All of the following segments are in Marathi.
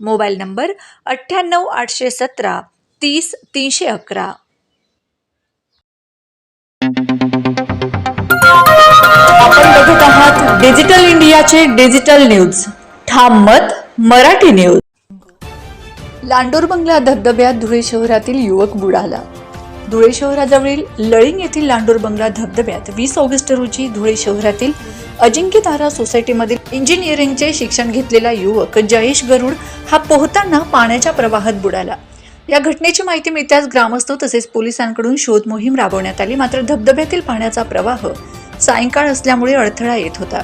मोबाईल नंबर अठ्ठ्याण्णव आठशे सतरा तीस तीनशे अकरा. आपण बघत आहात डिजिटल इंडियाचे डिजिटल न्यूज. ठाम मत मराठी न्यूज. लांडोर बंगला धबधब्यात धुळे शहरातील युवक बुडाला. धुळे शहराजवळील लळिंग येथील लांडोर बंगला धबधब्यात वीस ऑगस्ट रोजी धुळे शहरातील अजिंक्य तारा सोसायटीमधील इंजिनिअरिंगचे शिक्षण घेतलेला युवक जयेश गरुड हा पोहताना पाण्याच्या प्रवाहात बुडाला. या घटनेची माहिती मिळताच ग्रामस्थ तसेच पोलिसांकडून शोध मोहीम राबवण्यात आली. मात्र धबधब्यातील पाण्याचा प्रवाह सायंकाळ असल्यामुळे अडथळा येत होता.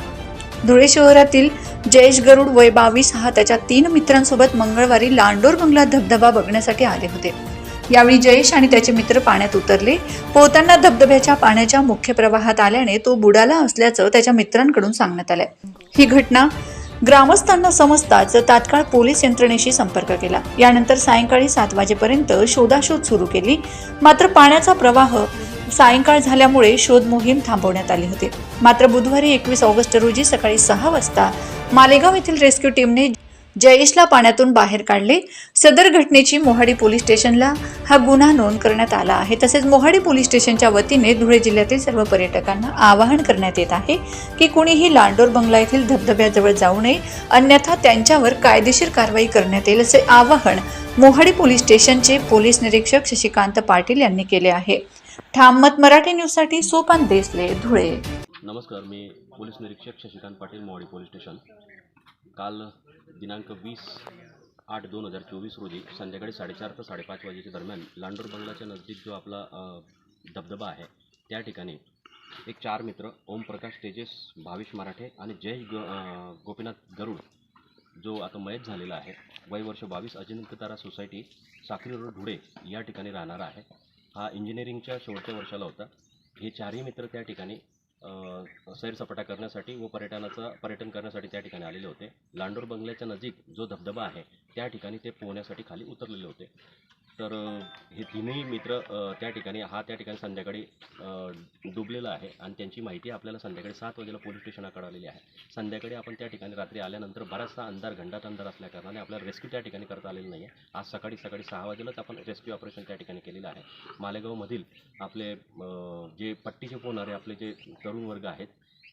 धुळे शहरातील जयेश गरुड वय बावीस हा त्याच्या तीन मित्रांसोबत मंगळवारी लांडोर बंगला धबधबा बघण्यासाठी आले होते. यावेळी जयेश आणि त्याचे मित्र पाण्यात उतरले. पोहताना धबधब्याच्या पाण्याच्या मुख्य प्रवाहात आल्याने तो बुडाला असल्याचं त्याच्या मित्रांकडून सांगण्यात आलंय. ही घटना ग्रामस्थांना समजताच तात्काळ पोलीस यंत्रणेशी संपर्क केला. यानंतर सायंकाळी सात वाजेपर्यंत शोधाशोध सुरू केली. मात्र पाण्याचा प्रवाह सायंकाळ झाल्यामुळे शोध मोहीम थांबवण्यात आली होती. मात्र बुधवारी एकवीस ऑगस्ट रोजी सकाळी सहा वाजता मालेगाव येथील रेस्क्यू टीमने जयेशला पाण्यातून बाहेर काढले. सदर घटनेची मोहाडी पोलीस स्टेशनला हा गुन्हा नोंद करण्यात आला आहे. तसेच मोहाडी पोलीस स्टेशनच्या वतीने धुळे जिल्ह्यातील सर्व पर्यटकांना आवाहन करण्यात येत आहे की कुणीही लांडोर बंगला येथील धबधब्याजवळ जाऊ नये. अन्यथा त्यांच्यावर कायदेशीर कारवाई करण्यात येईल असे आवाहन मोहाडी पोलीस स्टेशनचे पोलीस निरीक्षक शशिकांत पाटील यांनी केले आहे. ठाममत मराठी न्यूजसाठी सोपान देसले धुळे. नमस्कार मी पोलीस निरीक्षक शशिकांत पाटील मोहाडी पोलीस स्टेशन. काल दिनांक वीस आठ दोन हजार चोवीस रोजी संध्याकाळी साडेचार ते साडेपाच वाजेच्या दरम्यान लांडोर बंगलाच्या नजदीक जो आपला धबधबा आहे त्या ठिकाणी एक चार मित्र ओमप्रकाश तेजस भाविश मराठे आणि जयेश गो गोपीनाथ गरुड जो आता मयत झालेला आहे वय वर्ष बावीस अजिंक्यतारा सोसायटी साखरी रोड धुळे या ठिकाणी राहणारा आहे. हा इंजिनिअरिंगच्या शेवटच्या वर्षाला होता. हे चारही मित्र त्या ठिकाणी सैरसपाटा करण्यासाठी व पर्यटनाचा पर्यटन करण्यासाठी त्या ठिकाणी आलेले होते. लांडोर बंगल्याच्या नजीक जो धबधबा आहे त्या ठिकाणी ते पोहण्यासाठी खाली उतरलेले होते. तर हे तिन्ही मित्र त्या ठिकाणी हा त्या ठिकाणी संध्याकाळी डुबलेला आहे आणि त्यांची माहिती आपल्याला संध्याकाळी सात वाजेला पोलीस स्टेशनाकडे आलेली आहे. संध्याकाळी आपण त्या ठिकाणी रात्री आल्यानंतर बराचसा अंधार घंटात अंधार असल्याकारणाने आपल्याला रेस्क्यू त्या ठिकाणी करता आलेलं नाही आहे आज सकाळी सकाळी सहा वाजेलाच आपण रेस्क्यू ऑपरेशन त्या ठिकाणी केलेलं आहे. मालेगावमधील आपले जे पट्टीचे पोहणारे आपले जे तरुण वर्ग आहेत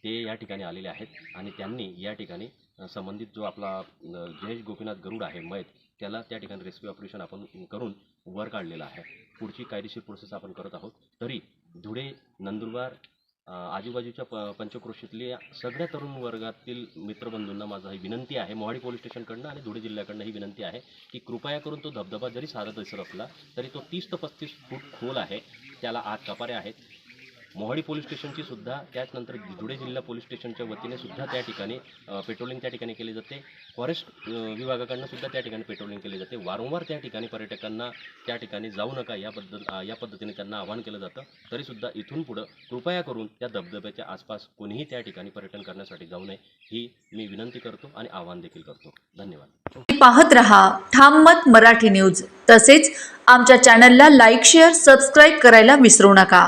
ते या ठिकाणी आलेले आहेत आणि त्यांनी या ठिकाणी संबंधित जो आपला जयेश गोपीनाथ गरुड आहे मैत त्याला त्या ठिकाणी रेस्क्यू ऑपरेशन आपण करून वर काढलेलं आहे. पुढची कायदेशीर प्रोसेस आपण करत आहोत. तरी धुळे नंदुरबार आजूबाजूच्या प पंचक्रोशीतल्या सगळ्या तरुण वर्गातील मित्रबंधूंना माझा ही विनंती आहे. मोहाडी पोलीस स्टेशनकडनं आणि धुळे जिल्ह्याकडनं ही विनंती आहे की कृपया करून तो धबधबा जरी साधा दिसत असला तरी तो तीस ते पस्तीस फूट खोल आहे. त्याला आत कपारे आहेत. मोहाडी पोलीस स्टेशनची सुद्धा त्याचनंतर धुळे जिल्हा पोलीस स्टेशनच्या वतीने सुद्धा त्या ठिकाणी पेट्रोलिंग त्या ठिकाणी केली जाते. फॉरेस्ट विभागाकडनं सुद्धा त्या ठिकाणी पेट्रोलिंग केली जाते. वारंवार त्या ठिकाणी पर्यटकांना त्या ठिकाणी जाऊ नका या पद्धत या पद्धतीने त्यांना आवाहन केलं जातं. तरीसुद्धा इथून पुढं कृपया करून त्या धबधब्याच्या आसपास कोणीही त्या ठिकाणी पर्यटन करण्यासाठी जाऊ नये ही मी विनंती करतो आणि आवाहन देखील करतो. धन्यवाद. पाहत रहा ठाममत मराठी न्यूज. तसेच आमच्या चॅनलला लाईक शेअर सबस्क्राईब करायला विसरू नका.